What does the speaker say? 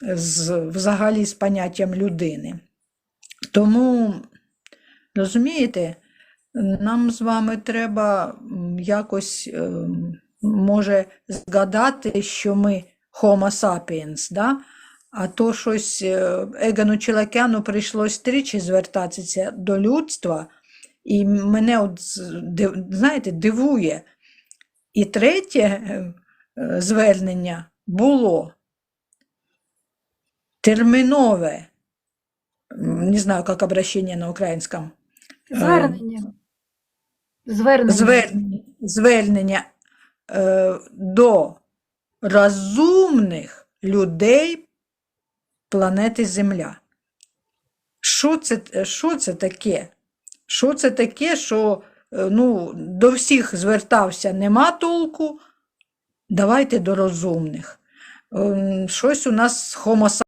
з, взагалі з поняттям людини. Тому, розумієте, нам з вами треба якось, ем, може, згадати, що ми Homo sapiens, да? а то щось е, Егану Челакяну прийшлось тричі звертатися до людства, і мене, от, знаєте, дивує. І третє е, е, звернення було термінове, не знаю, як обращення на українському. Е, Звернення. Звернення. звернення, звернення е, до розумних людей планети Земля. Що це, що це таке? Що це таке, що е, ну, до всіх звертався нема толку, давайте до розумних. Ем, Щось у нас Homo